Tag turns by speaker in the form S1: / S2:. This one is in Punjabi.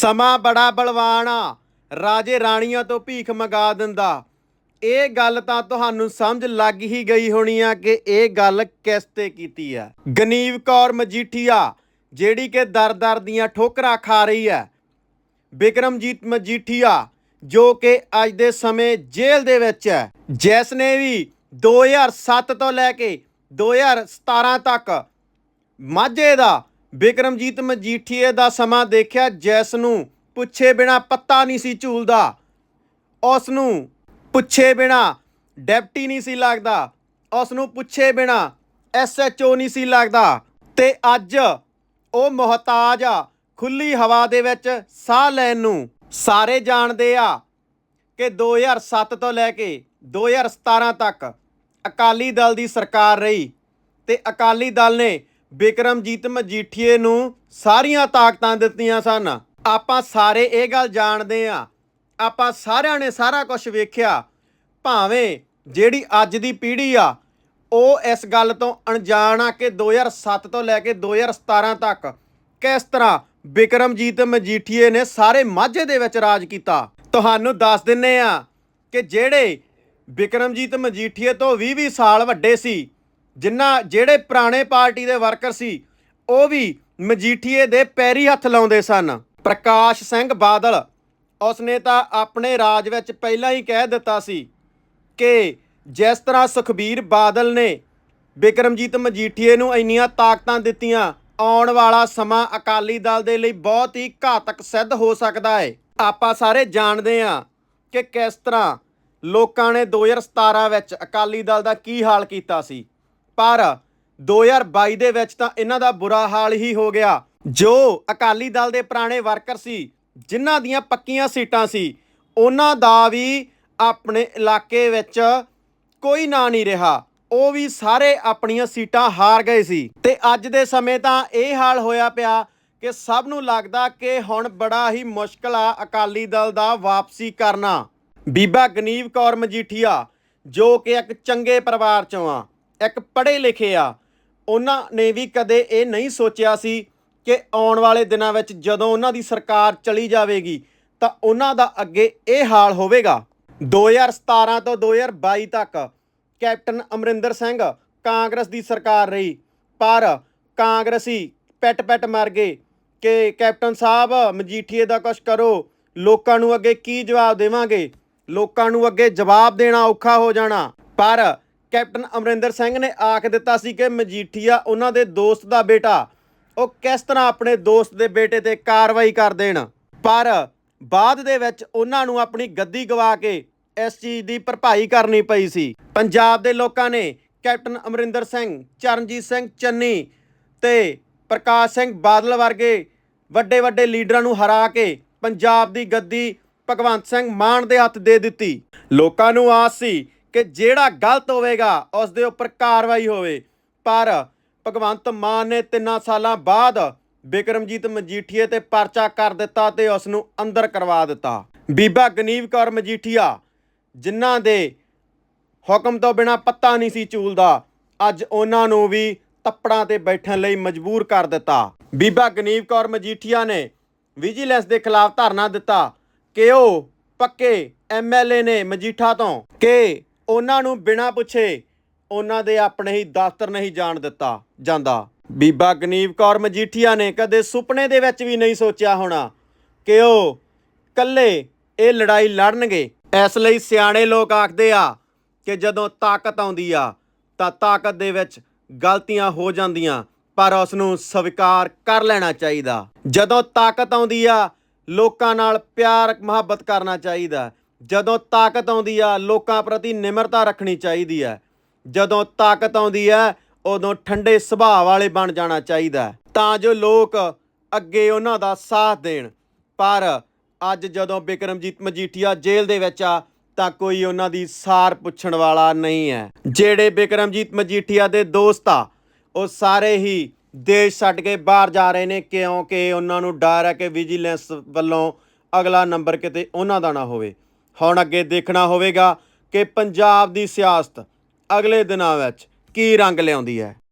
S1: ਸਮਾਂ ਬੜਾ ਬਲਵਾਨ ਆ। ਰਾਜੇ ਰਾਣੀਆਂ ਤੋਂ ਭੀਖ ਮੰਗਾ ਦਿੰਦਾ। ਇਹ ਗੱਲ ਤਾਂ ਤੁਹਾਨੂੰ ਸਮਝ ਲੱਗ ਹੀ ਗਈ ਹੋਣੀ ਆ ਕਿ ਇਹ ਗੱਲ ਕਿਸ ਤੇ ਕੀਤੀ ਆ। ਗਨੀਵ ਕੌਰ ਮਜੀਠੀਆ, ਜਿਹੜੀ ਕਿ ਦਰ-ਦਰ ਦੀਆਂ ਠੋਕਰਾਂ ਖਾ ਰਹੀ ਹੈ। ਬਿਕਰਮਜੀਤ ਮਜੀਠੀਆ, ਜੋ ਕਿ ਅੱਜ ਦੇ ਸਮੇਂ ਜੇਲ੍ਹ ਦੇ ਵਿੱਚ ਹੈ। ਜਿਸ ਨੇ ਵੀ 2007 ਤੋਂ ਲੈ ਕੇ 2017 ਤੱਕ ਮਾਝੇ ਦਾ ਬਿਕਰਮਜੀਤ ਮਜੀਠੀਏ ਦਾ ਸਮਾਂ ਦੇਖਿਆ, ਜਿਸ ਨੂੰ ਪੁੱਛੇ ਬਿਨਾ ਪੱਤਾ ਨਹੀਂ ਸੀ ਝੂਲਦਾ। ਉਸ ਨੂੰ ਪੁੱਛੇ ਬਿਨਾ ਡੈਪਟੀ ਨਹੀਂ ਸੀ ਲੱਗਦਾ। ਉਸ ਨੂੰ ਪੁੱਛੇ ਬਿਨਾ ਐਸਐਚਓ ਨਹੀਂ ਸੀ ਲੱਗਦਾ। ਤੇ ਅੱਜ ਉਹ ਮੁਹਤਾਜ ਆ ਖੁੱਲੀ ਹਵਾ ਦੇ ਵਿੱਚ ਸਾਹ ਲੈਣ ਨੂੰ। ਸਾਰੇ ਜਾਣਦੇ ਆ ਕਿ 2007 ਤੋਂ ਲੈ ਕੇ 2017 ਤੱਕ ਅਕਾਲੀ ਦਲ ਦੀ ਸਰਕਾਰ ਰਹੀ ਤੇ ਅਕਾਲੀ ਦਲ ਨੇ ਬਿਕਰਮਜੀਤ ਮਜੀਠੀਏ ਨੂੰ ਸਾਰੀਆਂ ਤਾਕਤਾਂ ਦਿੱਤੀਆਂ ਸਨ। ਆਪਾਂ ਸਾਰੇ ਇਹ ਗੱਲ ਜਾਣਦੇ ਆ ਆਪਾਂ ਸਾਰਿਆਂ ਨੇ ਸਾਰਾ ਕੁਝ ਵੇਖਿਆ। ਭਾਵੇਂ ਜਿਹੜੀ ਅੱਜ ਦੀ ਪੀੜ੍ਹੀ ਆ, ਉਹ ਇਸ ਗੱਲ ਤੋਂ ਅਣਜਾਣ ਆ ਕਿ 2007 ਤੋਂ ਲੈ ਕੇ 2017 ਤੱਕ ਕਿਸ ਤਰ੍ਹਾਂ ਬਿਕਰਮਜੀਤ ਮਜੀਠੀਏ ਨੇ ਸਾਰੇ ਮਾਝੇ ਦੇ ਵਿੱਚ ਰਾਜ ਕੀਤਾ। ਤੁਹਾਨੂੰ ਦੱਸ ਦਿੰਨੇ ਆ ਕਿ ਜਿਹੜੇ ਬਿਕਰਮਜੀਤ ਮਜੀਠੀਏ ਤੋਂ 20-20 ਸਾਲ ਵੱਡੇ ਸੀ ਜਿਨ੍ਹਾਂ ਜਿਹੜੇ ਪੁਰਾਣੇ ਪਾਰਟੀ ਦੇ ਵਰਕਰ ਸੀ, ਉਹ ਵੀ ਮਜੀਠੀਏ ਦੇ ਪੈਰੀ ਹੱਥ ਲਾਉਂਦੇ ਸਨ। ਪ੍ਰਕਾਸ਼ ਸਿੰਘ ਬਾਦਲ ਉਸਨੇ ਤਾਂ ਆਪਣੇ ਰਾਜ ਵਿੱਚ ਪਹਿਲਾਂ ਹੀ ਕਹਿ ਦਿੱਤਾ ਸੀ ਕਿ ਜਿਸ ਤਰ੍ਹਾਂ ਸੁਖਬੀਰ ਬਾਦਲ ਨੇ ਬਿਕਰਮਜੀਤ ਮਜੀਠੀਏ ਨੂੰ ਇੰਨੀਆਂ ਤਾਕਤਾਂ ਦਿੱਤੀਆਂ, ਆਉਣ ਵਾਲਾ ਸਮਾਂ ਅਕਾਲੀ ਦਲ ਦੇ ਲਈ ਬਹੁਤ ਹੀ ਘਾਤਕ ਸਿੱਧ ਹੋ ਸਕਦਾ ਹੈ ਆਪਾਂ ਸਾਰੇ ਜਾਣਦੇ ਹਾਂ ਕਿ ਕਿਸ ਤਰ੍ਹਾਂ ਲੋਕਾਂ ਨੇ 2017 ਵਿੱਚ ਅਕਾਲੀ ਦਲ ਦਾ ਕੀ ਹਾਲ ਕੀਤਾ ਸੀ। ਪਰ 2022 ਦੇ ਵਿੱਚ ਤਾਂ ਇਹਨਾਂ ਦਾ ਬੁਰਾ ਹਾਲ ਹੀ ਹੋ ਗਿਆ। ਜੋ ਅਕਾਲੀ ਦਲ ਦੇ ਪੁਰਾਣੇ ਵਰਕਰ ਸੀ, ਜਿਨ੍ਹਾਂ ਦੀਆਂ ਪੱਕੀਆਂ ਸੀਟਾਂ ਸੀ, ਉਹਨਾਂ ਦਾ ਵੀ ਆਪਣੇ ਇਲਾਕੇ ਵਿੱਚ ਕੋਈ ਨਾਂ ਨਹੀਂ ਰਿਹਾ। ਉਹ ਵੀ ਸਾਰੇ ਆਪਣੀਆਂ ਸੀਟਾਂ ਹਾਰ ਗਏ ਸੀ। ਤੇ ਅੱਜ ਦੇ ਸਮੇਂ ਤਾਂ ਇਹ ਹਾਲ ਹੋਇਆ ਪਿਆ ਕਿ ਸਭ ਨੂੰ ਲੱਗਦਾ ਕਿ ਹੁਣ ਬੜਾ ਹੀ ਮੁਸ਼ਕਲ ਆ ਅਕਾਲੀ ਦਲ ਦਾ ਵਾਪਸੀ ਕਰਨਾ। ਬੀਬਾ ਗਨੀਵ ਕੌਰ ਮਜੀਠੀਆ, ਜੋ ਕਿ ਇੱਕ ਚੰਗੇ ਪਰਿਵਾਰ ਚੋਂ ਆ। ਇੱਕ ਪੜ੍ਹੇ ਲਿਖੇ ਆ, ਉਹਨਾਂ ਨੇ ਵੀ ਕਦੇ ਇਹ ਨਹੀਂ ਸੋਚਿਆ ਸੀ ਕਿ ਆਉਣ ਵਾਲੇ ਦਿਨਾਂ ਵਿੱਚ ਜਦੋਂ ਉਹਨਾਂ ਦੀ ਸਰਕਾਰ ਚਲੀ ਜਾਵੇਗੀ, ਤਾਂ ਉਹਨਾਂ ਦਾ ਅੱਗੇ ਇਹ ਹਾਲ ਹੋਵੇਗਾ। 2017 ਤੋਂ 2022 ਤੱਕ ਕੈਪਟਨ ਅਮਰਿੰਦਰ ਸਿੰਘ ਕਾਂਗਰਸ ਦੀ ਸਰਕਾਰ ਰਹੀ, ਪਰ ਕਾਂਗਰਸੀ ਪੈਟ ਪੈਟ ਮਰ ਗਏ ਕਿ ਕੈਪਟਨ ਸਾਹਿਬ, ਮਜੀਠੀਏ ਦਾ ਕੁਛ ਕਰੋ, ਲੋਕਾਂ ਨੂੰ ਅੱਗੇ ਕੀ ਜਵਾਬ ਦੇਵਾਂਗੇ? ਲੋਕਾਂ ਨੂੰ ਅੱਗੇ ਜਵਾਬ ਦੇਣਾ ਔਖਾ ਹੋ ਜਾਣਾ। ਪਰ ਕੈਪਟਨ ਅਮਰਿੰਦਰ ਸਿੰਘ ਨੇ ਆਖ ਦਿੱਤਾ ਸੀ ਕਿ ਮਜੀਠੀਆ ਉਹਨਾਂ ਦੇ ਦੋਸਤ ਦਾ ਬੇਟਾ, ਉਹ ਕਿਸ ਤਰ੍ਹਾਂ ਆਪਣੇ ਦੋਸਤ ਦੇ ਬੇਟੇ ਤੇ ਕਾਰਵਾਈ ਕਰ ਦੇਣ। ਪਰ ਬਾਅਦ ਦੇ ਵਿੱਚ ਉਹਨਾਂ ਨੂੰ ਆਪਣੀ ਗੱਦੀ ਗਵਾ ਕੇ ਇਸ ਚੀਜ਼ ਦੀ ਭਰਪਾਈ ਕਰਨੀ ਪਈ ਸੀ। ਪੰਜਾਬ ਦੇ ਲੋਕਾਂ ਨੇ ਕੈਪਟਨ ਅਮਰਿੰਦਰ ਸਿੰਘ, ਚਰਨਜੀਤ ਸਿੰਘ ਚੰਨੀ ਤੇ ਪ੍ਰਕਾਸ਼ ਸਿੰਘ ਬਾਦਲ ਵਰਗੇ ਵੱਡੇ ਵੱਡੇ ਲੀਡਰਾਂ ਨੂੰ ਹਰਾ ਕੇ ਪੰਜਾਬ ਦੀ ਗੱਦੀ ਭਗਵੰਤ ਸਿੰਘ ਮਾਨ ਦੇ ਹੱਥ ਦੇ ਦਿੱਤੀ। ਲੋਕਾਂ ਨੂੰ ਆਸ ਸੀ ਕਿ ਜਿਹੜਾ ਗਲਤ ਹੋਵੇਗਾ ਉਸ ਦੇ ਉੱਪਰ ਕਾਰਵਾਈ ਹੋਵੇ। ਪਰ ਭਗਵੰਤ ਮਾਨ ਨੇ ਤਿੰਨਾਂ ਸਾਲਾਂ ਬਾਅਦ ਬਿਕਰਮਜੀਤ ਮਜੀਠੀਏ ਤੇ ਪਰਚਾ ਕਰ ਦਿੱਤਾ ਤੇ ਉਸ ਨੂੰ ਅੰਦਰ ਕਰਵਾ ਦਿੱਤਾ। ਬੀਬਾ ਗਨੀਵ ਕੌਰ ਮਜੀਠੀਆ, ਜਿਨ੍ਹਾਂ ਦੇ ਹੁਕਮ ਤੋਂ ਬਿਨਾ ਪੱਤਾ ਨਹੀਂ ਸੀ ਝੂਲਦਾ, ਅੱਜ ਉਹਨਾਂ ਨੂੰ ਵੀ ਤੱਪੜਾਂ ਤੇ ਬੈਠਣ ਲਈ ਮਜਬੂਰ ਕਰ ਦਿੱਤਾ। ਬੀਬਾ ਗਨੀਵ ਕੌਰ ਮਜੀਠੀਆ ਨੇ ਵਿਜੀਲੈਂਸ ਦੇ ਖਿਲਾਫ ਧਰਨਾ ਦਿੱਤਾ ਕਿ ਉਹ ਪੱਕੇ ਐਮਐਲਏ ਨੇ ਮਜੀਠਾ ਤੋਂ, ਕਿ ਉਹਨਾਂ ਨੂੰ ਬਿਨਾਂ ਪੁੱਛੇ ਉਹਨਾਂ ਦੇ ਆਪਣੇ ਹੀ ਦਫ਼ਤਰ ਨਹੀਂ ਜਾਣ ਦਿੱਤਾ ਜਾਂਦਾ। ਬੀਬਾ ਗਨੀਵ ਕੌਰ ਮਜੀਠੀਆ ਨੇ ਕਦੇ ਸੁਪਨੇ ਦੇ ਵਿੱਚ ਵੀ ਨਹੀਂ ਸੋਚਿਆ ਹੋਣਾ ਕਿ ਉਹ ਕੱਲੇ ਇਹ ਲੜਾਈ ਲੜਨਗੇ। ਇਸ ਲਈ ਸਿਆਣੇ ਲੋਕ ਆਖਦੇ ਆ ਕਿ ਜਦੋਂ ਤਾਕਤ ਆਉਂਦੀ ਆ ਤਾਂ ਤਾਕਤ ਦੇ ਵਿੱਚ ਗਲਤੀਆਂ ਹੋ ਜਾਂਦੀਆਂ, ਪਰ ਉਸ ਨੂੰ ਸਵੀਕਾਰ ਕਰ ਲੈਣਾ ਚਾਹੀਦਾ। ਜਦੋਂ ਤਾਕਤ ਆਉਂਦੀ ਆ, ਲੋਕਾਂ ਨਾਲ ਪਿਆਰ, ਮੁਹੱਬਤ ਕਰਨਾ ਚਾਹੀਦਾ। ਜਦੋਂ ਤਾਕਤ ਆਉਂਦੀ ਆ, ਲੋਕਾਂ ਪ੍ਰਤੀ ਨਿਮਰਤਾ ਰੱਖਣੀ ਚਾਹੀਦੀ ਹੈ ਜਦੋਂ ਤਾਕਤ ਆਉਂਦੀ ਹੈ ਉਦੋਂ ਠੰਡੇ ਸੁਭਾਅ ਵਾਲੇ ਬਣ ਜਾਣਾ ਚਾਹੀਦਾ। ਤਾਂ ਜੋ ਲੋਕ ਅੱਗੇ ਉਹਨਾਂ ਦਾ ਸਾਥ ਦੇਣ। ਪਰ ਅੱਜ ਜਦੋਂ ਬਿਕਰਮਜੀਤ ਮਜੀਠੀਆ ਜੇਲ੍ਹ ਦੇ ਵਿੱਚ ਆ, ਤਾਂ ਕੋਈ ਉਹਨਾਂ ਦੀ ਸਾਰ ਪੁੱਛਣ ਵਾਲਾ ਨਹੀਂ ਹੈ। ਜਿਹੜੇ ਬਿਕਰਮਜੀਤ ਮਜੀਠੀਆ ਦੇ ਦੋਸਤ ਆ, ਉਹ ਸਾਰੇ ਹੀ ਦੇਸ਼ ਛੱਡ ਕੇ ਬਾਹਰ ਜਾ ਰਹੇ ਨੇ, ਕਿਉਂਕਿ ਉਹਨਾਂ ਨੂੰ ਡਰ ਹੈ ਕਿ ਵਿਜੀਲੈਂਸ ਵੱਲੋਂ ਅਗਲਾ ਨੰਬਰ ਕਿਤੇ ਉਹਨਾਂ ਦਾ ਨਾ ਹੋਵੇ। ਹੁਣ ਅੱਗੇ ਦੇਖਣਾ ਹੋਵੇਗਾ ਕਿ ਪੰਜਾਬ ਦੀ ਸਿਆਸਤ ਅਗਲੇ ਦਿਨਾਂ ਵਿੱਚ ਕੀ ਰੰਗ ਲਿਆਉਂਦੀ ਹੈ।